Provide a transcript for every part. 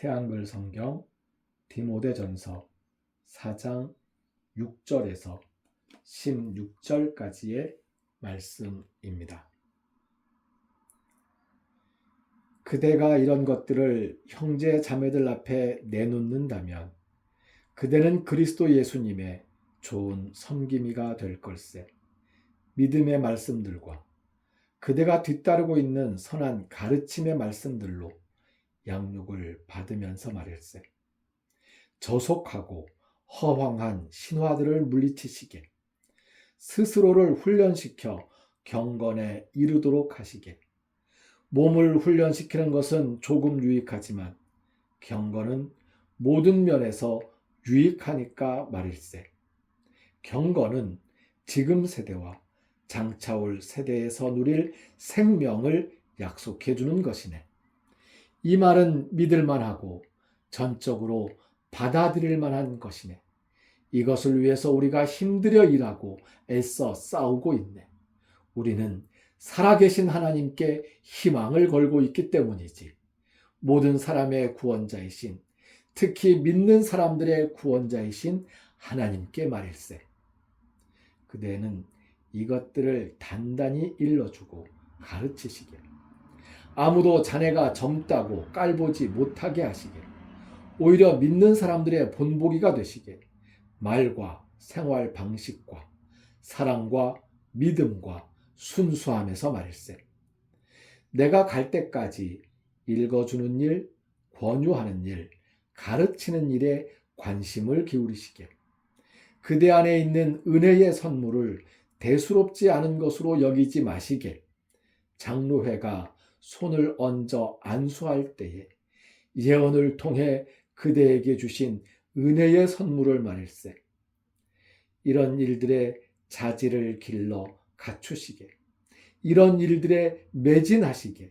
새한글 성경 디모데전서 4장 6절에서 16절까지의 말씀입니다. 그대가 이런 것들을 형제 자매들 앞에 내놓는다면 그대는 그리스도 예수님의 좋은 섬김이가 될 걸세. 믿음의 말씀들과 그대가 뒤따르고 있는 선한 가르침의 말씀들로 양육을 받으면서 말일세. 저속하고 허황한 신화들을 물리치시게. 스스로를 훈련시켜 경건에 이르도록 하시게. 몸을 훈련시키는 것은 조금 유익하지만 경건은 모든 면에서 유익하니까 말일세. 경건은 지금 세대와 장차올 세대에서 누릴 생명을 약속해 주는 것이네. 이 말은 믿을 만하고 전적으로 받아들일 만한 것이네. 이것을 위해서 우리가 힘들여 일하고 애써 싸우고 있네. 우리는 살아계신 하나님께 희망을 걸고 있기 때문이지. 모든 사람의 구원자이신, 특히 믿는 사람들의 구원자이신 하나님께 말일세. 그대는 이것들을 단단히 일러주고 가르치시게. 아무도 자네가 젊다고 깔보지 못하게 하시게. 오히려 믿는 사람들의 본보기가 되시게. 말과 생활 방식과 사랑과 믿음과 순수함에서 말일세. 내가 갈 때까지 읽어주는 일, 권유하는 일, 가르치는 일에 관심을 기울이시게. 그대 안에 있는 은혜의 선물을 대수롭지 않은 것으로 여기지 마시게. 장로회가 손을 얹어 안수할 때에 예언을 통해 그대에게 주신 은혜의 선물을 말일세. 이런 일들의 자질을 길러 갖추시게. 이런 일들에 매진하시게.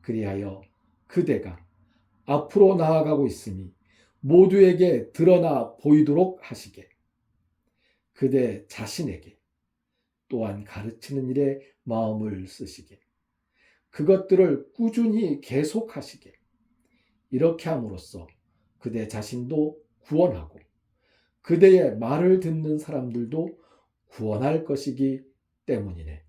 그리하여 그대가 앞으로 나아가고 있으니 모두에게 드러나 보이도록 하시게. 그대 자신에게 또한 가르치는 일에 마음을 쓰시게. 그것들을 꾸준히 계속하시게. 이렇게 함으로써 그대 자신도 구원하고 그대의 말을 듣는 사람들도 구원할 것이기 때문이네.